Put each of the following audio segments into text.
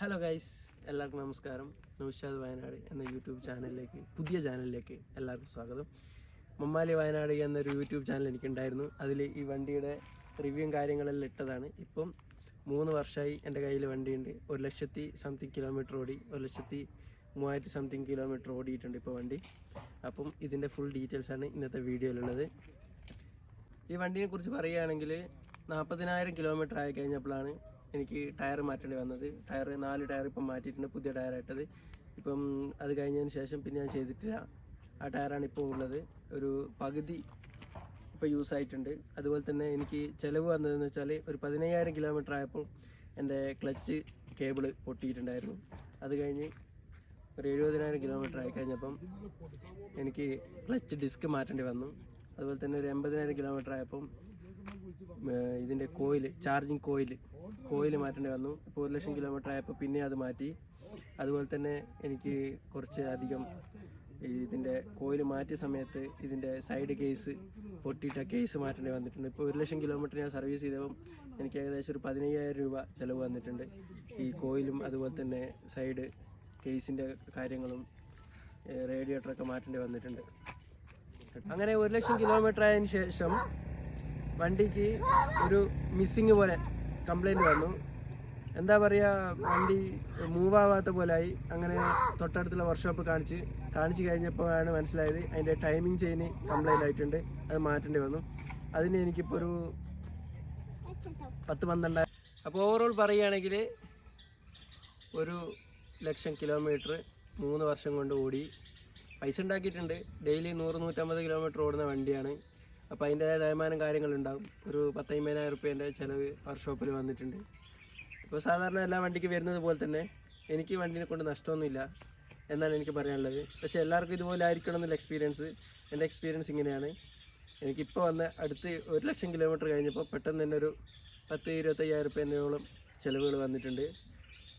Hello guys എല്ലാവർക്കും നമസ്കാരം. നൗഷാദ് വയനാട് എന്ന യൂട്യൂബ് ചാനലിലേക്ക് പുതിയ ചാനലിലേക്ക് എല്ലാവർക്കും സ്വാഗതം. മമ്മാലി വയനാട് എന്നൊരു യൂട്യൂബ് ചാനൽ എനിക്കുണ്ടായിരുന്നു. അതിൽ ഈ വണ്ടിയുടെ റിവ്യൂവും കാര്യങ്ങളെല്ലാം ഇട്ടതാണ്. ഇപ്പം മൂന്ന് വർഷമായി എന്റെ കയ്യിൽ വണ്ടിയുണ്ട്. ഒരു ലക്ഷത്തി സംതിങ് കിലോമീറ്റർ ഓടി ഒരു ലക്ഷത്തി മൂവായിരത്തി സംതിങ് കിലോമീറ്റർ ഓടിയിട്ടുണ്ട് ഇപ്പോൾ വണ്ടി. അപ്പം ഇതിന്റെ ഫുൾ ഡീറ്റെയിൽസാണ് ഇന്നത്തെ വീഡിയോയിലുള്ളത് ഈ വണ്ടിയെ കുറിച്ച് പറയുകയാണെങ്കിൽ നാൽപ്പതിനായിരം കിലോമീറ്റർ ആയി കഴിഞ്ഞപ്പോഴാണ് എനിക്ക് ടയർ മാറ്റേണ്ടി വന്നത്. ടയർ നാല് ടയർ ഇപ്പം മാറ്റിയിട്ടുണ്ട് പുതിയ ടയറായിട്ടത് ഇപ്പം അത് കഴിഞ്ഞതിന് ശേഷം പിന്നെ ഞാൻ ചെയ്തിട്ടില്ല. ആ ടയറാണ് ഇപ്പോൾ ഉള്ളത്. ഒരു പകുതി ഇപ്പോൾ യൂസ് ആയിട്ടുണ്ട്. അതുപോലെ തന്നെ എനിക്ക് ചിലവ് വന്നതെന്ന് വെച്ചാൽ ഒരു പതിനയ്യായിരം കിലോമീറ്റർ ആയപ്പോൾ എന്റെ ക്ലച്ച് കേബിൾ പൊട്ടിയിട്ടുണ്ടായിരുന്നു. അത് കഴിഞ്ഞ് ഒരു എഴുപതിനായിരം കിലോമീറ്റർ ആയി കഴിഞ്ഞപ്പം എനിക്ക് ക്ലച്ച് ഡിസ്ക് മാറ്റേണ്ടി വന്നു. അതുപോലെ തന്നെ ഒരു എൺപതിനായിരം കിലോമീറ്റർ ആയപ്പം ഇതിന്റെ കോയിൽ ചാർജിങ് കോയിൽ കോയിൽ മാറ്റേണ്ടി വന്നു. ഇപ്പോൾ ഒരു ലക്ഷം കിലോമീറ്റർ ആയപ്പോൾ പിന്നെ അത് മാറ്റി. അതുപോലെ തന്നെ എനിക്ക് കുറച്ച് അധികം ഇതിന്റെ കോയിൽ മാറ്റിയ സമയത്ത് ഇതിന്റെ സൈഡ് കേസ് പൊട്ടിയിട്ട കേസ് മാറ്റേണ്ടി വന്നിട്ടുണ്ട്. ഇപ്പോൾ ഒരു ലക്ഷം കിലോമീറ്റർ ഞാൻ സർവീസ് ചെയ്തപ്പം എനിക്ക് ഏകദേശം ഒരു പതിനയ്യായിരം രൂപ ചിലവ് വന്നിട്ടുണ്ട്. ഈ കോയിലും അതുപോലെ തന്നെ സൈഡ് കേസിന്റെ കാര്യങ്ങളും റേഡിയേറ്ററൊക്കെ മാറ്റേണ്ടി വന്നിട്ടുണ്ട്. അങ്ങനെ ഒരു ലക്ഷം കിലോമീറ്റർ ആയതിനു ശേഷം വണ്ടിക്ക് ഒരു മിസ്സിങ് പോലെ കംപ്ലൈന്റ് വന്നു. എന്താ പറയുക വണ്ടി മൂവ് ആവാത്ത പോലായി. അങ്ങനെ തൊട്ടടുത്തുള്ള വർക്ക്ഷോപ്പ് കാണിച്ച് കാണിച്ച് കഴിഞ്ഞപ്പോഴാണ് മനസ്സിലായത് അതിന്റെ ടൈമിംഗ് ചെയിന് കംപ്ലൈന്റ് ആയിട്ടുണ്ട്. അത് മാറ്റേണ്ടി വന്നു. അതിന് എനിക്കിപ്പോൾ ഒരു പത്ത് പന്ത്രണ്ടായിരം അപ്പോൾ ഓവറോൾ പറയുകയാണെങ്കിൽ ഒരു ലക്ഷം കിലോമീറ്റർ മൂന്ന് വർഷം കൊണ്ട് ഓടി. പൈസ ഉണ്ടാക്കിയിട്ടുണ്ട്. ഡെയിലി നൂറ് നൂറ്റമ്പത് കിലോമീറ്റർ ഓടുന്ന വണ്ടിയാണ്. അപ്പോൾ അതിന്റെതായ തേയ്മാനം കാര്യങ്ങളുണ്ടാവും ഒരു പത്തമ്പതിനായിരം റുപ്യേന്റെ ചിലവ് വർക്ക്ഷോപ്പിൽ വന്നിട്ടുണ്ട്. ഇപ്പോൾ സാധാരണ എല്ലാ വണ്ടിക്ക് വരുന്നത് പോലെ തന്നെ എനിക്ക് വണ്ടിനെ കൊണ്ട് നഷ്ടമൊന്നുമില്ല എന്നാണ് എനിക്ക് പറയാനുള്ളത്. പക്ഷേ എല്ലാവർക്കും ഇതുപോലെ ആയിരിക്കണം എന്നുള്ള എക്സ്പീരിയൻസ് എന്റെ എക്സ്പീരിയൻസ് ഇങ്ങനെയാണ്. എനിക്കിപ്പോൾ വന്ന അടുത്ത് ഒരു ലക്ഷം കിലോമീറ്റർ കഴിഞ്ഞപ്പോൾ പെട്ടെന്ന് തന്നെ ഒരു പത്ത് ഇരുപത്തയ്യായിരം റുപ്യേനോളം ചിലവുകൾ വന്നിട്ടുണ്ട്.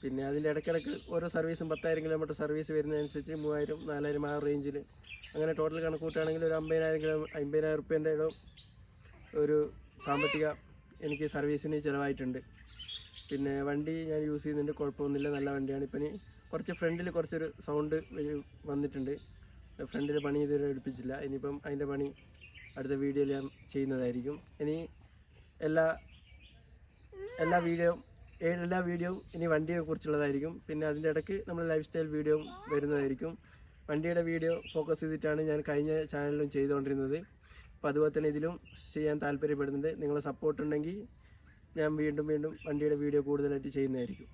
പിന്നെ അതിന്റെ ഇടയ്ക്കിടയ്ക്ക് ഓരോ സർവീസും പത്തായിരം കിലോമീറ്റർ സർവീസ് വരുന്നതനുസരിച്ച് മൂവായിരം നാലായിരം ആ റേഞ്ചിൽ അങ്ങനെ ടോട്ടൽ കണക്ക് കൂട്ടുകയാണെങ്കിൽ ഒരു അമ്പതിനായിരം കിലോ അമ്പതിനായിരം റുപ്യേന്റെ ഒരു സാമ്പത്തിക എനിക്ക് സർവീസിന് ചിലവായിട്ടുണ്ട്. പിന്നെ വണ്ടി ഞാൻ യൂസ് ചെയ്യുന്നുണ്ട്. കുഴപ്പമൊന്നുമില്ല. നല്ല വണ്ടിയാണ്. ഇപ്പം കുറച്ച് ഫ്രണ്ടിൽ കുറച്ചൊരു സൗണ്ട് വന്നിട്ടുണ്ട്. ഫ്രണ്ടിൽ പണി ഇതുവരെ എടുപ്പിച്ചില്ല. ഇനിയിപ്പം അതിന്റെ പണി അടുത്ത വീഡിയോയിൽ ഞാൻ ചെയ്യുന്നതായിരിക്കും. ഇനി എല്ലാ എല്ലാ വീഡിയോ എല്ലാ വീഡിയോയും ഇനി വണ്ടിയെ കുറിച്ചുള്ളതായിരിക്കും. പിന്നെ അതിന്റെ ഇടയ്ക്ക് നമ്മൾ ലൈഫ് സ്റ്റൈൽ വീഡിയോയും വരുന്നതായിരിക്കും. വണ്ടിയുടെ വീഡിയോ ഫോക്കസ് ചെയ്തിട്ടാണ് ഞാൻ കഴിഞ്ഞ ചാനലിലും ചെയ്തുകൊണ്ടിരുന്നത്. അപ്പോൾ അതുപോലെ തന്നെ ഇതിലും ചെയ്യാൻ താല്പര്യപ്പെടുന്നുണ്ട്. നിങ്ങളുടെ സപ്പോർട്ട് ഉണ്ടെങ്കിൽ ഞാൻ വീണ്ടും വീണ്ടും വണ്ടിയുടെ വീഡിയോ കൂടുതലായിട്ട് ചെയ്യുന്നതായിരിക്കും.